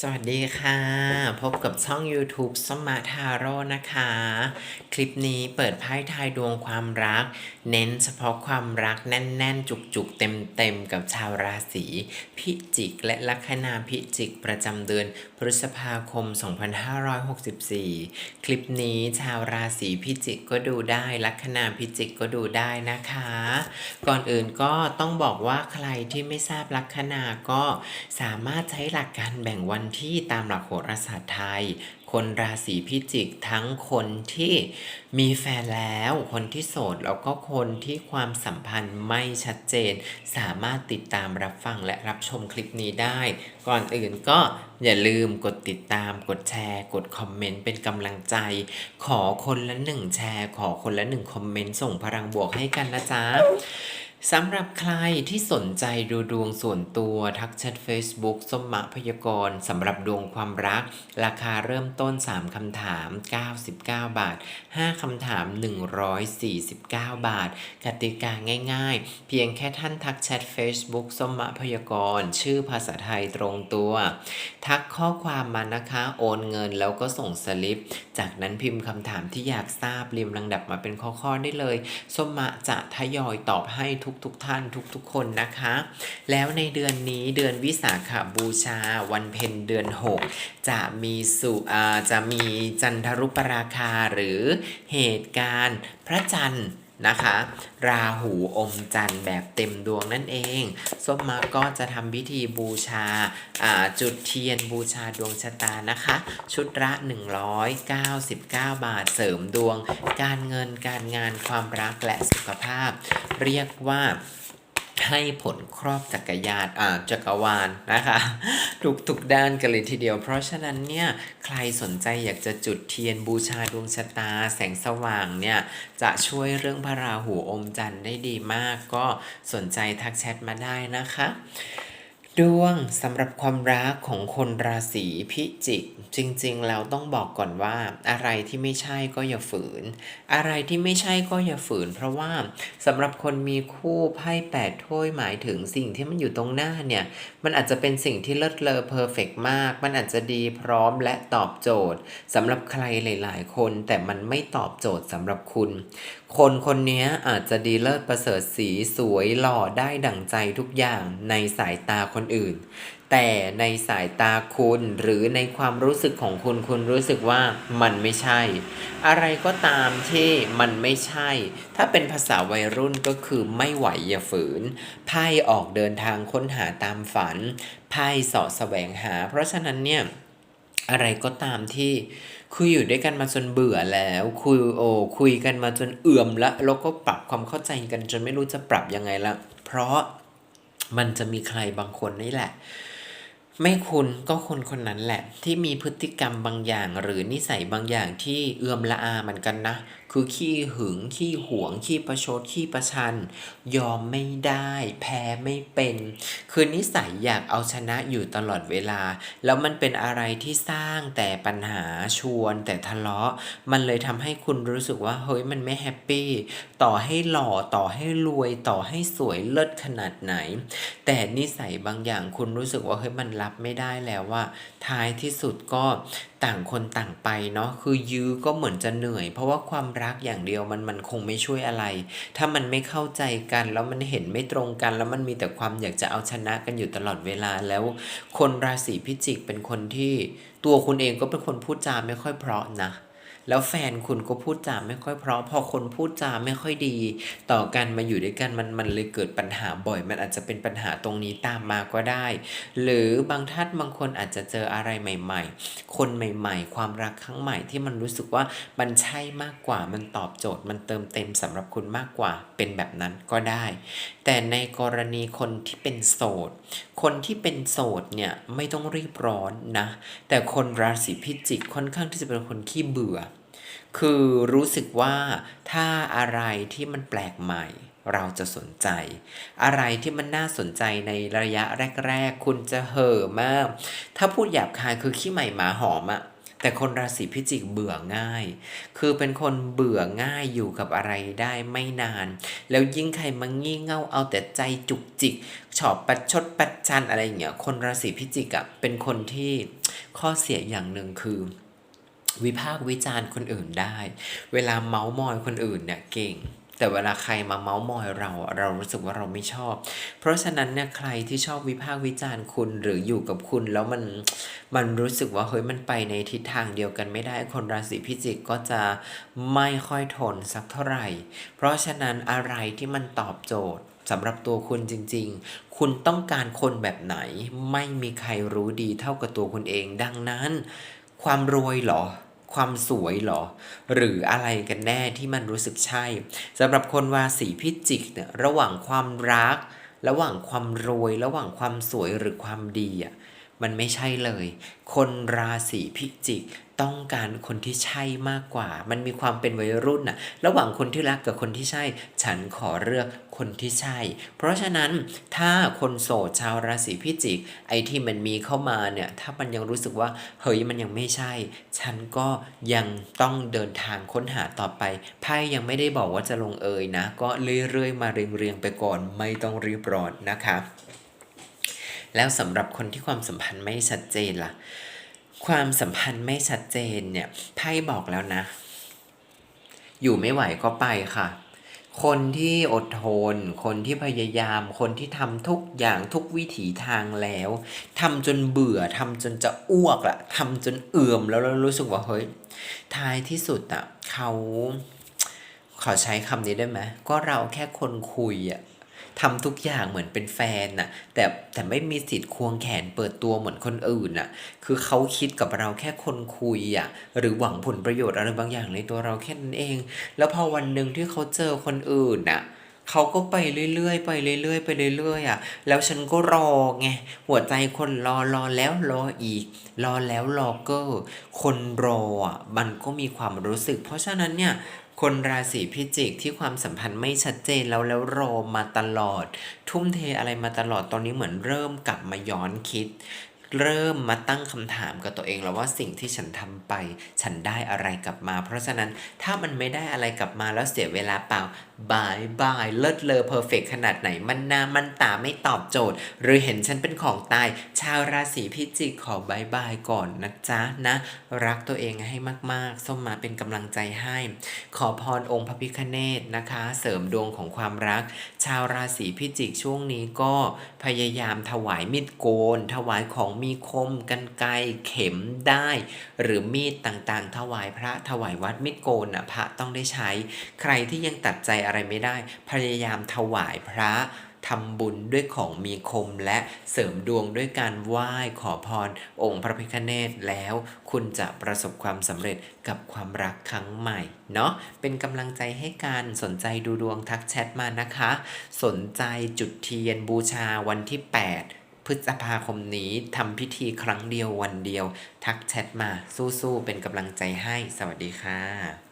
สวัสดีค่ะ พบกับช่อง YouTube สมาทาโร่นะคะ คลิปนี้เปิดไพ่ทายดวงความรัก เน้นเฉพาะความรักแน่น ๆ จุก ๆ เต็ม ๆ กับชาวราศีพิจิก และลัคนาพิจิกประจำเดือนพฤษภาคม 2564 คลิปนี้ชาวราศีพิจิกก็ดูได้ลัคนาพิจิกก็ดูได้นะคะ ก่อนอื่นก็ต้องบอกว่าใครที่ไม่ทราบลัคนาก็สามารถใช้หลักการแบ่งวันที่ตามหลักโหราศาสตร์ไทย คนราศีพิจิกทั้งคนที่มีแฟนแล้ว คนที่โสดแล้วก็คนที่ความสัมพันธ์ไม่ชัดเจน สามารถติดตามรับฟังและรับชมคลิปนี้ได้ ก่อนอื่นก็อย่าลืมกดติดตามกดแชร์ กดคอมเมนต์เป็นกำลังใจ ขอคนละหนึ่งแชร์ ขอคนละหนึ่งคอมเมนต์ส่งพลังบวกให้กันนะจ๊ะ สำหรับใครที่สนใจดูดวงส่วนตัวทักแชท Facebook สมมะพยากรณ์สำหรับดวงความรัก ราคาเริ่มต้น 3 คำถาม 99 บาท 5 คำถาม 149 บาท กติกาง่ายๆ เพียงแค่ท่านทักแชท Facebook สมมะพยากรณ์ชื่อภาษาไทยตรงตัว ทักข้อความมานะคะโอนเงินแล้วก็ส่งสลิป จากนั้นพิมพ์คำถามที่อยากทราบเรียงลำดับมาเป็นข้อๆได้เลยสมมะจะทยอยตอบให้ทุกๆทท่านทุกๆคนนะคะ แล้วในเดือนนี้เดือนวิสาขบูชาวันเพ็ญเดือน 6 จะมีสุอ่าจะมีจันทรุปราคาหรือเหตุการณ์พระจันทร์ นะคะ ราหูอมจันทร์แบบเต็มดวงนั่นเองส้มมาก็จะทำพิธีบูชาอ่าจุดเทียนบูชาดวงชะตานะคะ ชุดละ 199 บาทเสริมดวง การเงินการงานความรักและสุขภาพ เรียกว่า ให้ผลครอบจักรยานอ่าจักรวาลนะคะ ทุกทุกด้านกันเลยทีเดียว เพราะฉะนั้นเนี่ยใครสนใจอยากจะจุดเทียนบูชาดวงชะตา แสงสว่างเนี่ยจะช่วยเรื่องพระราหูอมจันทร์ได้ดีมาก ก็สนใจทักแชทมาได้นะคะ ดวงสำหรับความรักของคนราศีพิจิก จริงๆแล้วต้องบอกก่อนว่าอะไรที่ไม่ใช่ก็อย่าฝืน อะไรที่ไม่ใช่ก็อย่าฝืน เพราะว่าสำหรับคนมีคู่ไพ่แปดถ้วยหมายถึงสิ่งที่มันอยู่ตรงหน้าเนี่ย มันอาจจะเป็นสิ่งที่เลิศเลอเพอร์เฟกมาก มันอาจจะดีพร้อมและตอบโจทย์สำหรับใครหลาย ๆ คน แต่มันไม่ตอบโจทย์สำหรับคุณ คนคนนี้อาจจะดีเลิศประเสริฐสีสวยหล่อได้ดั่งใจทุกอย่างในสายตาคนอื่น แต่ในสายตาคุณหรือในความรู้สึกของคุณคุณรู้สึกว่ามันไม่ใช่ อะไรก็ตามที่มันไม่ใช่ ถ้าเป็นภาษาวัยรุ่นก็คือไม่ไหวอย่าฝืนไพ่ออกเดินทางค้นหาตามฝันไพ่สาะแสวงหา เพราะฉะนั้นเนี่ยอะไรก็ตามที่คุยอยู่ด้วยกันมาจนเบื่อแล้วคุยโอคุยกันมาจนเอื่อมละแล้วก็ปรับความเข้าใจกันจนไม่รู้จะปรับยังไงละ เพราะ มันจะมีใครบางคนนี่แหละ ไม่คุณก็คนคนนั้นแหละ ที่มีพฤติกรรมบางอย่าง หรือนิสัยบางอย่างที่เอื้อมละอาเหมือนกันนะ คือขี้หึง ขี้หวง ขี้ประชด ขี้ประชัน ยอมไม่ได้ แพ้ไม่เป็น คือนิสัยอยากเอาชนะอยู่ตลอดเวลา แล้วมันเป็นอะไรที่สร้างแต่ปัญหาชวนแต่ทะเลาะ มันเลยทำให้คุณรู้สึกว่าเฮ้ยมันไม่แฮปปี้ ต่อให้หล่อต่อให้รวยต่อให้สวยเลิศขนาดไหน แต่นิสัยบางอย่างคุณรู้สึกว่าเฮ้ยมันรับไม่ได้แล้วว่า ท้ายที่สุดก็ ต่างคนต่างไปเนาะคือยื้อก็เหมือนจะเหนื่อย เพราะว่าความรักอย่างเดียวมันมันคงไม่ช่วยอะไร ถ้ามันไม่เข้าใจกันแล้วมันเห็นไม่ตรงกัน แล้วมันมีแต่ความอยากจะเอาชนะกันอยู่ตลอดเวลาแล้ว คนราศีพิจิกเป็นคนที่ตัวคุณเองก็เป็นคนพูดจาไม่ค่อยเพราะนะ แล้วแฟนคุณก็พูดจาไม่ค่อยเพราะพอคนพูดจาไม่ค่อยดี ต่อกันมาอยู่ด้วยกันมันมันเลยเกิดปัญหาบ่อย มันอาจจะเป็นปัญหาตรงนี้ตามมาก็ได้ หรือบางท่านบางคนอาจจะเจออะไรใหม่ ๆ คนใหม่ ๆ ความรักครั้งใหม่ที่มันรู้สึกว่ามันใช่มากกว่ามันตอบโจทย์ มันเติมเต็มสำหรับคุณมากกว่าเป็นแบบนั้นก็ได้ แต่ในกรณีคนที่เป็นโสด คนที่เป็นโสดเนี่ยไม่ต้องรีบร้อนนะ แต่คนราศีพิจิกค่อนข้างที่จะเป็นคนขี้เบื่อ คือรู้สึกว่าถ้าอะไรที่มันแปลกใหม่ เราจะสนใจ อะไรที่มันน่าสนใจในระยะแรก ๆ คุณจะเห่อมาก ถ้าพูดหยาบคายคือขี้ใหม่หมาหอมอะแต่คนราศีพิจิกเบื่อง่าย คือเป็นคนเบื่อง่ายอยู่กับอะไรได้ไม่นาน แล้วยิ่งใครมางี่เง่าเอาแต่ใจจุกจิก ชอบประชดประชันอะไรอย่างเงี้ย คนราศีพิจิกอะเป็นคนที่ข้อเสียอย่างหนึ่งคือ วิพากษ์วิจารณ์คนอื่นได้ เวลาเมาส์มอยคนอื่นเนี่ยเก่ง แต่เวลาใครมาเมาส์มอยเราอะเรารู้สึกว่าเราไม่ชอบ เพราะฉะนั้นเนี่ยใครที่ชอบวิพากษ์วิจารณ์คุณหรืออยู่กับคุณแล้วมันมันรู้สึกว่าเฮ้ยมันไปในทิศทางเดียวกันไม่ได้คนราศีพิจิกก็จะไม่ค่อยทนสักเท่าไหร่ เพราะฉะนั้นอะไรที่มันตอบโจทย์สำหรับตัวคุณจริง ๆ คุณต้องการคนแบบไหน ไม่มีใครรู้ดีเท่ากับตัวคุณเอง ดังนั้น ความรวยเหรอ ความสวยเหรอ หรืออะไรกันแน่ที่มันรู้สึกใช่สำหรับคนราศีพิจิกเนี่ยระหว่างความรัก ระหว่างความรวย ระหว่างความสวยหรือความดีอะ มันไม่ใช่เลย คนราศีพิจิกต้องการคนที่ใช่มากกว่า มันมีความเป็นวัยรุ่นน่ะ ระหว่างคนที่รักกับคนที่ใช่ ฉันขอเลือกคนที่ใช่ เพราะฉะนั้นถ้าคนโสดชาวราศีพิจิก ไอ้ที่มันมีเข้ามาเนี่ย ถ้ามันยังรู้สึกว่า เฮ้ยมันยังไม่ใช่ ฉันก็ยังต้องเดินทางค้นหาต่อไป ไพ่ยังไม่ได้บอกว่าจะลงเอยนะ ก็เรื่อยๆมาเรียงๆไปก่อน ไม่ต้องรีบร้อนนะคะ แล้วสำหรับคนที่ความสัมพันธ์ไม่ชัดเจนล่ะ ความสัมพันธ์ไม่ชัดเจนเนี่ยไพ่บอกแล้วนะ อยู่ไม่ไหวก็ไปค่ะ คนที่อดทน คนที่พยายาม คนที่ทำทุกอย่างทุกวิถีทางแล้วทำจนเบื่อทำจนจะอ้วกละทำจนเอื่อมแล้วแล้วรู้สึกว่าเฮ้ยท้ายที่สุดอะเขาขอใช้คำนี้ได้ไหมก็เราแค่คนคุยอะ ทำทุกอย่างเหมือนเป็นแฟนน่ะ แต่แต่ไม่มีสิทธิ์ควงแขนเปิดตัวเหมือนคนอื่นน่ะ คือเขาคิดกับเราแค่คนคุยอะหรือหวังผลประโยชน์อะไรบางอย่างในตัวเราแค่นั้นเอง แล้วพอวันหนึ่งที่เขาเจอคนอื่นน่ะเขาก็ไปเรื่อยๆ ไปเรื่อยๆ ไปเรื่อยๆอะ แล้วฉันก็รอไง หัวใจคนรอรอแล้วรออีก รอแล้วรอเกอร์คนรออะ มันก็มีความรู้สึก เพราะฉะนั้นเนี่ย คนราศีพิจิกที่ความสัมพันธ์ไม่ชัดเจนแล้วแล้วรอมาตลอด ทุ่มเทอะไรมาตลอดตอนนี้เหมือนเริ่มกลับมาย้อนคิด เริ่มมาตั้งคำถามกับตัวเองแล้วว่าสิ่งที่ฉันทำไป ฉันได้อะไรกลับมา เพราะฉะนั้นถ้ามันไม่ได้อะไรกลับมาแล้วเสียเวลาเปล่าบายบายเลิศเลอเพอร์เฟกขนาดไหนมันหนามันตาไม่ตอบโจทย์ หรือเห็นฉันเป็นของตาย ชาวราศีพิจิกขอบายบายก่อนนะจ๊ะนะ รักตัวเองให้มากๆ ส้มมาเป็นกำลังใจให้ ขอพรองค์พระพิฆเนศนะคะ เสริมดวงของความรัก ชาวราศีพิจิกช่วงนี้ก็พยายามถวายมีดโกน ถวายของมีคมกันไกรเข็มได้ หรือมีดต่างๆ ถวายพระถวายวัดมีดโกนอะพระต้องได้ใช้ ใครที่ยังตัดใจอะไรไม่ได้ พยายามถวายพระทำบุญด้วยของมีคมและเสริมดวงด้วยการไหว้ขอพร องค์พระพิฆเนศแล้ว คุณจะประสบความสำเร็จกับความรักครั้งใหม่เนาะเป็นกำลังใจให้การสนใจดูดวงทักแชทมานะคะ สนใจจุดเทียนบูชาวันที่ 8 พฤษภาคมนี้ทำพิธีครั้งเดียววันเดียว ทักแชทมาสู้ๆเป็นกำลังใจให้ สวัสดีค่ะ